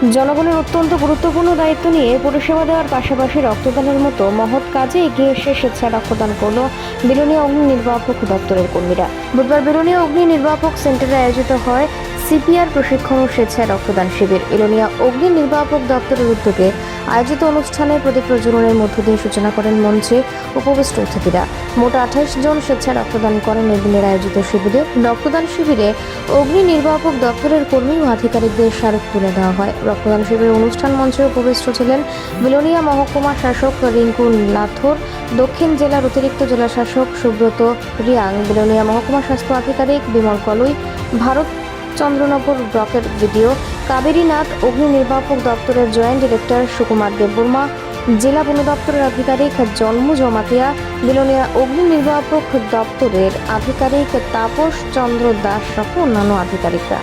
জনগণের অত্যন্ত গুরুত্বপূর্ণ দায়িত্ব নিয়ে পরিষেবা দেওয়ার পাশাপাশি রক্তদানের মতো মহৎ কাজে এগিয়ে এসে স্বেচ্ছা রক্তদান করল বিলোনিয়া অগ্নি নির্বাপক দপ্তরের কর্মীরা। বুধবার বিলোনিয়া অগ্নি নির্বাপক সেন্টারে আয়োজিত হয় সিপিআর প্রশিক্ষণ ও স্বেচ্ছায় রক্তদান শিবির। এলোনিয়া অগ্নি নির্বাপক দপ্তরের উদ্যোগে আয়োজিত অনুষ্ঠানে প্রদীপ প্রজ্বলনের মধ্য দিয়ে সূচনা করেন মঞ্চে উপবিষ্ট অতিথিরা। মোট আঠাশ জন স্বেচ্ছায় রক্তদান করেন এদিনের আয়োজিত শিবিরে। রক্তদান শিবিরে অগ্নি নির্বাপক দপ্তরের কর্মী ও আধিকারিকদের স্মারক তুলে দেওয়া হয়। রক্তদান শিবিরের অনুষ্ঠান মঞ্চে উপবিষ্ট ছিলেন বিলোনিয়া মহকুমা শাসক রিঙ্কু লাথর, দক্ষিণ জেলার অতিরিক্ত জেলা শাসক সুব্রত রিয়াং বিলোনিয়া মহকুমা স্বাস্থ্য আধিকারিক বিমল কলই, ভারত চন্দ্রনগর ব্লকের ভিডিও কাবেরীনাথ অগ্নি নির্বাপক দপ্তরের জয়েন্ট ডিরেক্টর সুকুমার দেববর্মা, জেলা বন দপ্তরের আধিকারিক জন্ম জমাতিয়া বিলোনিয়া অগ্নি নির্বাপক দপ্তরের আধিকারিক তাপস চন্দ্র দাস সহ অন্যান্য আধিকারিকরা।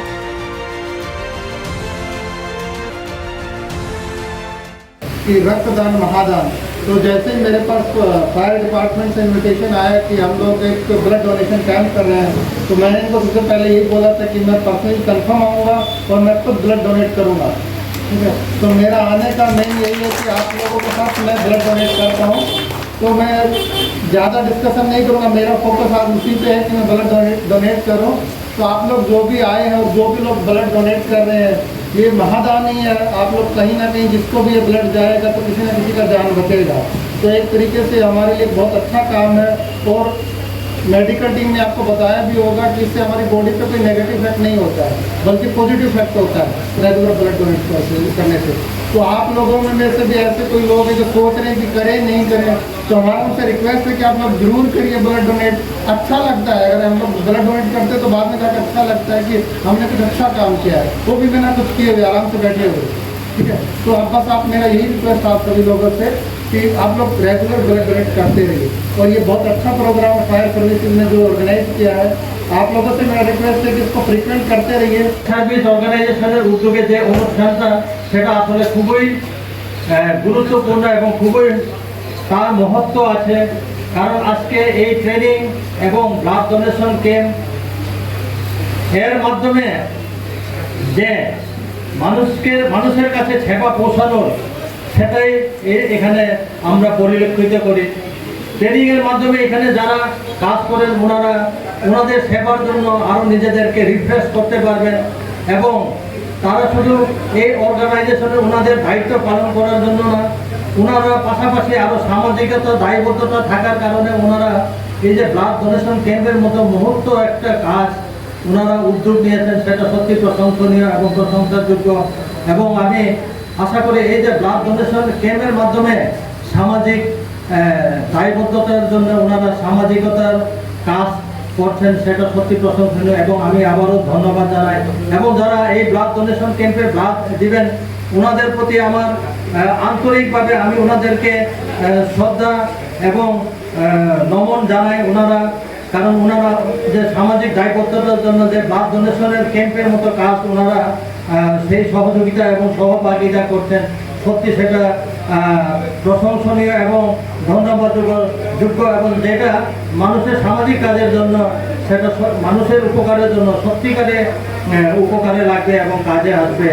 রক্তদান মহাদান तो जैसे ही मेरे पास फायर डिपार्टमेंट से इनविटेशन आया कि हम लोग एक ब्लड डोनेशन कैंप कर रहे हैं तो मैंने इनको सबसे पहले यही बोला था कि मैं पर्सनली कंफर्म आऊँगा और मैं खुद ब्लड डोनेट करूँगा। ठीक है? तो मेरा आने का मेन यही है कि आप लोगों के साथ मैं ब्लड डोनेट करता हूँ। तो मैं ज़्यादा डिस्कशन नहीं करूँगा, मेरा फोकस आज उसी पे है कि मैं ब्लड डोनेट डोनेट करूँ। तो आप लोग जो भी आए हैं और जो भी लोग ब्लड डोनेट कर रहे हैं, ये महादान है, आप लोग कहीं ना कहीं जिसको भी ये ब्लड जाएगा तो किसी ना किसी का जान बचेगा तो एक तरीके से हमारे लिए बहुत अच्छा काम है और मेडिकल टीम ने आपको बताया भी होगा कि इससे हमारी बॉडी पे कोई नेगेटिव इफ़ेक्ट नहीं होता है, बल्कि पॉजिटिव इफ़ेक्ट होता है रेगुलर ब्लड डोनेट करने से तो आप लोगों में में से भी ऐसे कोई लोग हैं जो सोच रहे हैं कि करें, नहीं करें तो हमारा उनसे रिक्वेस्ट है कि आप लोग ज़रूर करिए ब्लड डोनेट अच्छा लगता है, अगर हम लोग ब्लड डोनेट करते तो बाद में जाकर अच्छा लगता है कि हमने कुछ अच्छा काम किया है। वो भी बिना कुछ किए हुए, आराम से बैठे हुए। ठीक है तो अब बस आप मेरा यही रिक्वेस्ट आप सभी लोगों से कि आप लोग रेगुलर ब्लड डोनेट करते रहिए और ये बहुत अच्छा प्रोग्राम है फायर सर्विसेज ने जो ऑर्गेनाइज किया है आप लोगों से मेरा रिक्वेस्ट है कि इसको फ्रिक्वेंट करते रहिए সার্ভিস অর্গানাইজেশনের উদ্যোগে যে অনুষ্ঠানটা সেটা আসলে খুবই আহ, গুরুত্বপূর্ণ এবং খুবই তার মহত্ব আছে কারণ আজকে এই ট্রেনিং এবং ব্লাড ডোনেশন ক্যাম্প এর মাধ্যমে যে মানুষকে, মানুষের কাছে সেবা পৌঁছানোর সেটাই এখানে আমরা পরিলক্ষিত করি। ট্রেনিংয়ের মাধ্যমে এখানে যারা কাজ করেন, ওনারা, ওনাদের সেবার জন্য আরও নিজেদেরকে রিফ্রেশ করতে পারবেন এবং তারা শুধু এই অর্গানাইজেশনে ওনাদের দায়িত্ব পালন করার জন্য না, ওনারা পাশাপাশি আরও সামাজিকতা, দায়বদ্ধতা থাকার কারণে ওনারা এই যে ব্লাড ডোনেশন ক্যাম্পের মতো মুহূর্ত একটা কাজ ওনারা উদ্যোগ নিয়েছেন, সেটা সত্যি প্রশংসনীয় এবং প্রশংসাযোগ্য। এবং আমি আশা করি এই যে ব্লাড ডোনেশন ক্যাম্পের মাধ্যমে সামাজিক দায়বদ্ধতার জন্য ওনারা সামাজিকতার কাজ করছেন, সেটা সত্যি প্রশংসনীয় এবং আমি আবারও ধন্যবাদ জানাই। এবং যারা এই ব্লাড ডোনেশন ক্যাম্পে ব্লাড দিবেন, ওনাদের প্রতি আমার আন্তরিকভাবে আমি ওনাদেরকে শ্রদ্ধা এবং নমন জানাই। ওনারা কারণ ওনারা যে সামাজিক দায়বদ্ধতার জন্য যে ব্লাড ডোনেশনের ক্যাম্পের মতো কাজ ওনারা সেই সহযোগিতা এবং সহভাগিতা করছেন, সত্যি সেটা প্রশংসনীয় এবং ধন্যবাদযোগ্য যোগ্য এবং যেটা মানুষের সামাজিক কাজের জন্য, সেটা মানুষের উপকারের জন্য সত্যিকারে উপকারে লাগবে এবং কাজে আসবে।